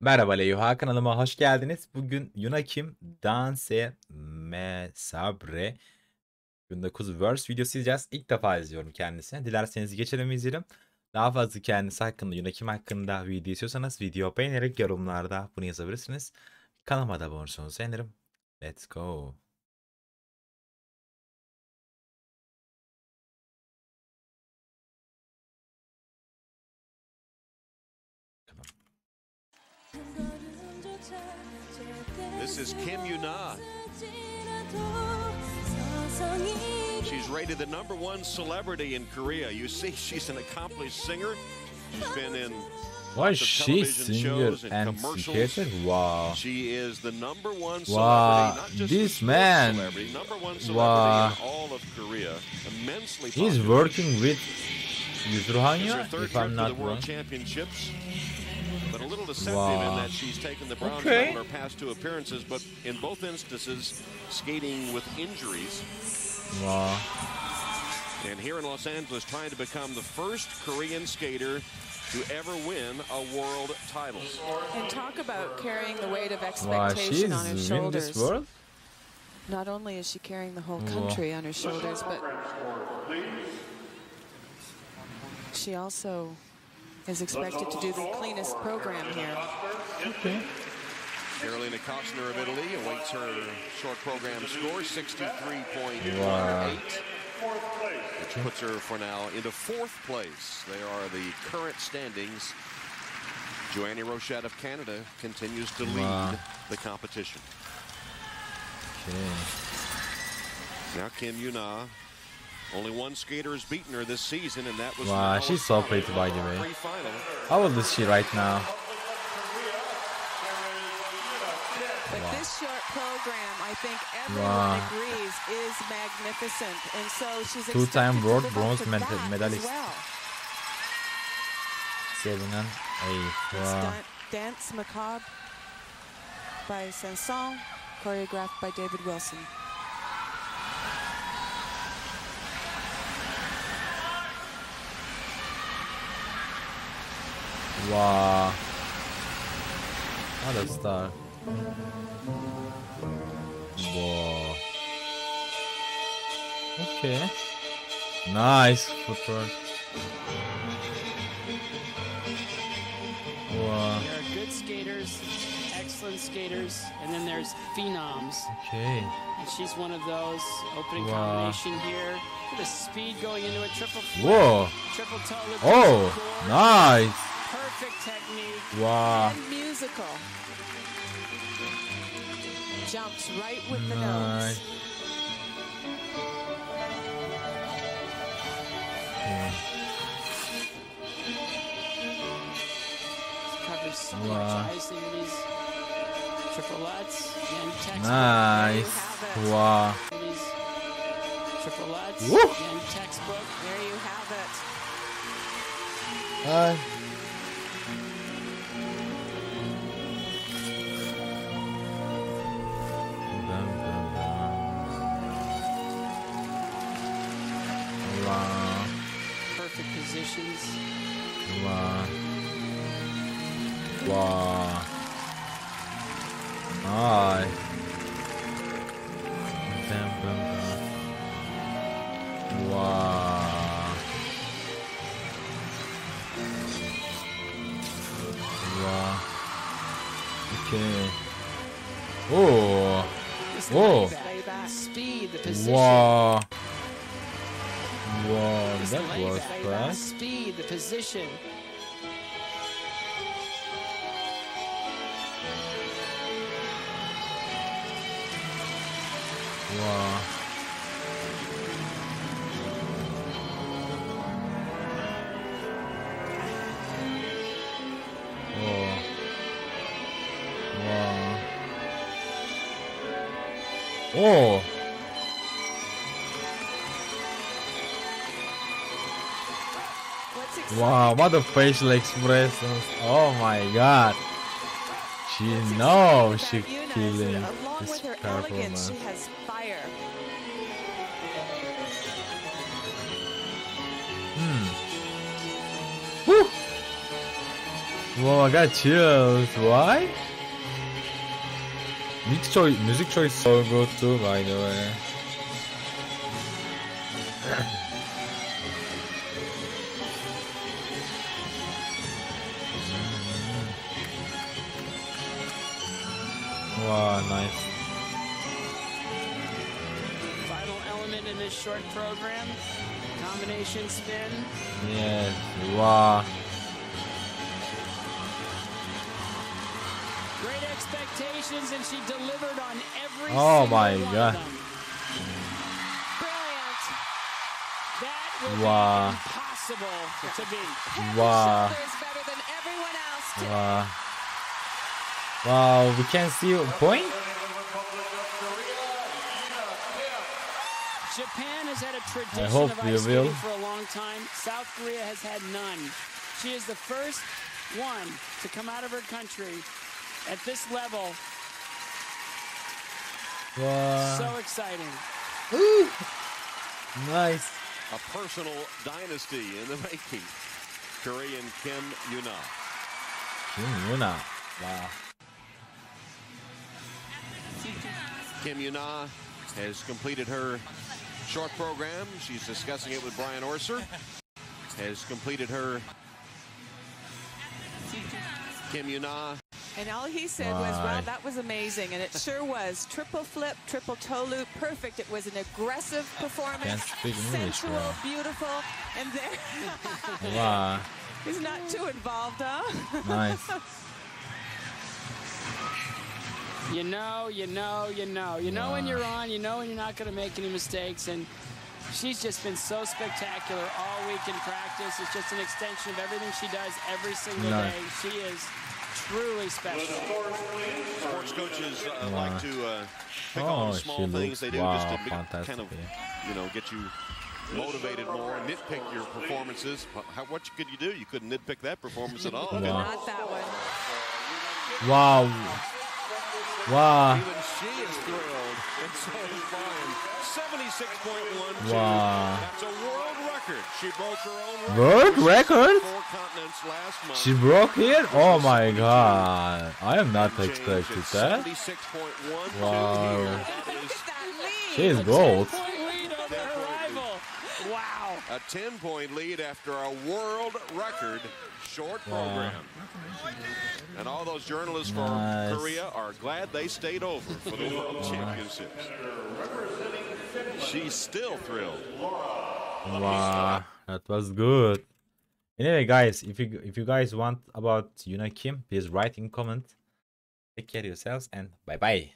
Merhaba Leyuha kanalıma hoş geldiniz. Bugün Yuna Kim Danse Me Sabre 19 verse videosu izleyeceğiz. İlk defa izliyorum kendisini. Dilerseniz geçelim izleyelim. Daha fazla kendisi hakkında, Yuna Kim hakkında video istiyorsanız video beğenerek yorumlarda bunu yazabilirsiniz. Kanalıma da abone olursanız sevinirim. Let's go. This is Kim Yuna. She's rated the number one celebrity in Korea. You see, she's an accomplished singer. She's been in Why is she singer and skater? Wow. She is the number one celebrity, Wow, not just this man. celebrity, number one celebrity Wow. in all of Korea. Immensely He's working with Yuzruhanya, if I'm not wrong. Championships. But a little deceptive in Wow. that she's taken the bronze Okay. medal her past two appearances, but in both instances, skating with injuries. Wow. And here in Los Angeles, trying to become the first Korean skater to ever win a world title. And talk about carrying the weight of Wow, expectation she's on her in shoulders. this world? Not only is she carrying the whole Wow. country on her shoulders, but she also is expected to do the cleanest program here. Okay. Carolina Kostner of Italy awaits her short program score, 63.18, Wow. which puts her for now into fourth place. They are the current standings. Joannie Rochette of Canada continues to lead Wow. the competition. Okay. Now Kim Yuna, only one skater has beaten her this season, and that was Wow, she's so Sullivan pretty, by the in way. How old is she right now? But this short program, I think everyone Wow. agrees, is magnificent. And so she's Two-time world bronze to med- medalist. well. Seven and eight. Wow. Stunt Dance Macabre by Sanson, choreographed by David Wilson. Wow. What a star. Wow. Okay. Nice footwork. Wow. There are good skaters, excellent skaters, and then there's phenoms. Okay. And she's one of those. Opening Wow. combination here. Look at the speed going into a triple flip. Whoa. Triple toe. Oh, nice. Perfect technique. Wow. And musical. Jumps right with the Nice. nose. Okay. Covers so Wow. much ice into these triplets. Again, textbook. Nice. have it. Wow. These triplets. Woo. Again, textbook. There you have it. Hi. Positions. Wow. Wow. Hi. Dun, dun. Wow. Wow. Okay. Oh. Whoa. Speed, the position. Wow. This that was fast. Uh, speed, the position. Wow. Wow. Wow. Oh. Wow, what a facial expressions. Oh my god. She knows she about Yuna is killing this performance. she has fire. Hmm. Woo! Whoa, I got chills. Why? Music choice, music choice so good too, by the way. wow, nice. Final element in this short program. Combination spin. Yes, wow. Great expectations, and she delivered on every Oh single my one God. Brilliant. That would Wow. impossible to beat. Wow. and better than everyone else. Wow. Wow, we can see a point? Japan has had a tradition hope of we ice will. skating for a long time. South Korea has had none. She is the first one to come out of her country at this level. Wow. So exciting. Ooh. Nice. A personal dynasty in the making. Korean Kim Yuna. Kim Yuna. Wow. Kim Yuna has completed her short program. She's discussing it with Brian Orser. Has completed her Kim Yuna And all he said was, well, that was amazing. And it sure was. Triple flip, triple toe loop, perfect. It was an aggressive performance. Can't speak English, sensual, bro. beautiful. And there, Wow. he's not too involved, huh? Nice. You know, you know, you know. You know when you're on, you know when you're not going to make any mistakes. And she's just been so spectacular all week in practice. It's just an extension of everything she does every single Nice. day. She is truly special. Sports coaches uh, Wow. like to uh, pick Oh, on small things they do wow, just to be, fantastic, kind of, you know, get you motivated more, nitpick your performances. Wh- How, what could you do? You couldn't nitpick that performance at all. Wow. Not that one. Wow. Wow. Even she is thrilled, and so is Brian. 76.12. Wow. That's a world record. She broke her own World record? Last month. She broke it? Oh my god. I am not Change expected at that. 76.12 Wow. here. Look That at is that lead. She is gold. 10-point lead over her rival. Wow. a 10-point lead after a world record short program. And all those journalists from Korea are glad they stayed over for the World Championships. She's still thrilled. Wow, that was good. Anyway, guys, if you if you guys want about Yuna Kim, please write in comment. Take care of yourselves and bye bye.